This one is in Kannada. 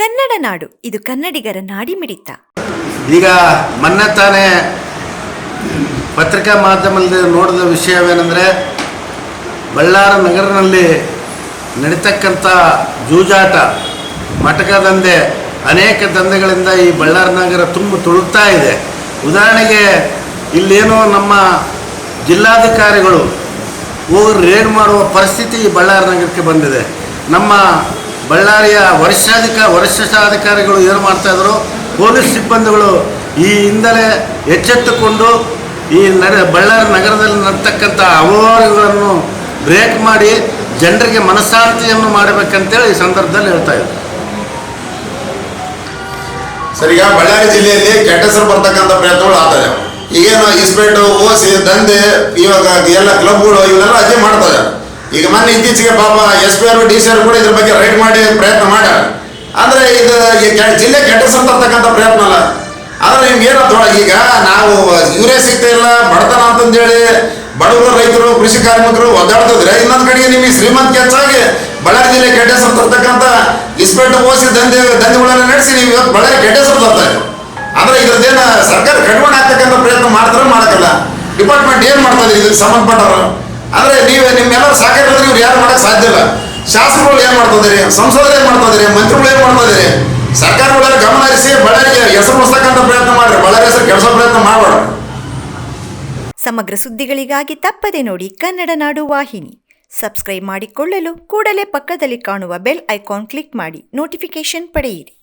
ಕನ್ನಡ ನಾಡು. ಇದು ಕನ್ನಡಿಗರ ನಾಡಿಮಿಡಿತ. ಈಗ ಮೊನ್ನೆ ತಾನೇ ಪತ್ರಿಕಾ ಮಾಧ್ಯಮದಲ್ಲಿ ನೋಡಿದ ವಿಷಯವೇನೆಂದರೆ, ಬಳ್ಳಾರ ನಗರನಲ್ಲಿ ನಡೀತಕ್ಕಂಥ ಜೂಜಾಟ ಮಟಕ ದಂಧೆ, ಅನೇಕ ದಂಧೆಗಳಿಂದ ಈ ಬಳ್ಳಾರ ನಗರ ತುಂಬ ತುಳುಕ್ತಾ ಇದೆ. ಉದಾಹರಣೆಗೆ, ಇಲ್ಲೇನೋ ನಮ್ಮ ಜಿಲ್ಲಾಧಿಕಾರಿಗಳು ಹೋಗಿ ರೇಡ್ ಮಾಡುವ ಪರಿಸ್ಥಿತಿ ಈ ಬಳ್ಳಾರಿ ನಗರಕ್ಕೆ ಬಂದಿದೆ. ನಮ್ಮ ಬಳ್ಳಾರಿಯ ವರಿಷ್ಠಾಧಿಕ, ವರಿಷ್ಠಾಧಿಕಾರಿಗಳು ಏನು ಮಾಡ್ತಾಯಿದ್ರು ಪೊಲೀಸ್ ಸಿಬ್ಬಂದಿಗಳು ಈ ಹಿಂದಲೇ ಎಚ್ಚೆತ್ತುಕೊಂಡು ಈ ನಡೆ, ಬಳ್ಳಾರಿ ನಗರದಲ್ಲಿ ನಡ್ತಕ್ಕಂಥ ಅವ್ಯವಹಾರಗಳನ್ನು ಬ್ರೇಕ್ ಮಾಡಿ ಜನರಿಗೆ ಮನಃಶಾಂತಿಯನ್ನು ಮಾಡಬೇಕಂತೇಳಿ ಈ ಸಂದರ್ಭದಲ್ಲಿ ಹೇಳ್ತಾ ಇದ್ದಾರೆ ಸರ್ ಬಳ್ಳಾರಿ ಜಿಲ್ಲೆಯಲ್ಲಿ ಕೆಟ್ಟ ಹೆಸರು ಬರ್ತಕ್ಕಂಥ ಪ್ರಯತ್ನಗಳು ಆಗ್ತದೆ ಈಗೇನು ಇಸ್ಪೇಟು ಓಸಿ, ದಂಧೆ, ಇವಾಗ ಎಲ್ಲ ಕ್ಲಬ್ಗಳು, ಇವನ್ನೆಲ್ಲ ಅಜ್ಜೆ ಮಾಡ್ತಾರೆ ಈಗ ಮೊನ್ನೆ ಇತ್ತೀಚೆಗೆ ಪಾಪ S P R D C R ಕೂಡ ಇದ್ರ ಬಗ್ಗೆ ರೈಟ್ ಮಾಡಿ ಪ್ರಯತ್ನ ಮಾಡ್ಯಾರ ಅಂದ್ರೆ ಇದು ಜಿಲ್ಲೆ ಕೆಟ್ಟ ಹೆಸರು ಪ್ರಯತ್ನ ಅಲ್ಲ. ಆದ್ರೆ ನಿಮ್ಗೆ ಏನಂತ ಈಗ ನಾವು ಇವರೇ ಸಿಗ್ತಾ ಇಲ್ಲ, ಬಡತನ ಅಂತಂದೇಳಿ ಬಡವರು ರೈತರು, ಕೃಷಿ ಕಾರ್ಮಿಕರು ಒದ್ದಾಡ್ತಿದ್ರೆ ಇನ್ನೊಂದ್ ಕಡೆಗೆ ನಿಮಗೆ ಶ್ರೀಮಂತ ಹೆಚ್ಚಾಗಿ ಬಳ್ಳಾರಿ ಜಿಲ್ಲೆ ಕೆಟ್ಟ ಸಂತರ್ತಕ್ಕಂಥ ತರ್ತಕ್ಕಂಥ ಇಸ್ಪೇಟು ಓಸಿ ದಂಧೆ, ದಂಧೆಗಳನ್ನ ನಡೆಸಿ ನೀವು ಇವತ್ತು ಬಳ್ಳಾರಿ ಆದ್ರೆ ಇದ್ರದ್ದೇನ ಸರ್ಕಾರ ಕಡಿಮೆ ಆಗ್ತಕ್ಕಂಥ ಪ್ರಯತ್ನ ಮಾಡ್ತಾರೆ ಮಾಡಕ್ಕಲ್ಲ ಡಿಪಾರ್ಟ್ಮೆಂಟ್ ಏನ್ ಮಾಡ್ತದೆ ಇದಕ್ಕೆ ಸಂಬಂಧಪಟ್ಟವರು? ಅಂದ್ರೆ ನೀವು ನಿಮ್ಮೆಲ್ಲರ ಸಹಕಾರ ಇದ್ರೆ ಇವ್ರು ಯಾರು ಮಾಡಕ್ ಸಾಧ್ಯ ಇಲ್ಲ. ಶಾಸಕರುಗಳು ಏನ್ ಮಾಡ್ತಿದ್ದೀರಿ ಸಂಸದರು ಏನ್ ಮಾಡ್ತಿದ್ದೀರಿ ಮಂತ್ರಿಗಳು ಏನ್ ಮಾಡ್ತಿದ್ದೀರಿ ಸರ್ಕಾರಗಳೆಲ್ಲ ಗಮನ ಹರಿಸಿ ಬಳ್ಳಾರಿಗೆ ಹೆಸರು ಉಳಿಸ್ತಕ್ಕಂಥ ಪ್ರಯತ್ನ ಮಾಡ್ರಿ. ಬಳ್ಳಾರಿ ಹೆಸರು ಕೆಲಸ ಪ್ರಯತ್ನ ಮಾಡಬೇಡ. ಸಮಗ್ರ ಸುದ್ದಿಗಳಿಗಾಗಿ ತಪ್ಪದೆ ನೋಡಿ ಕನ್ನಡ ನಾಡು ವಾಹಿನಿ. ಸಬ್ಸ್ಕ್ರೈಬ್ ಮಾಡಿಕೊಳ್ಳಲು ಕೂಡಲೇ ಪಕ್ಕದಲ್ಲಿ ಕಾಣುವ ಬೆಲ್ ಐಕಾನ್ ಕ್ಲಿಕ್ ಮಾಡಿ. ನೋಟಿಫಿಕೇಶನ್ ಪಡೆಯಿರಿ.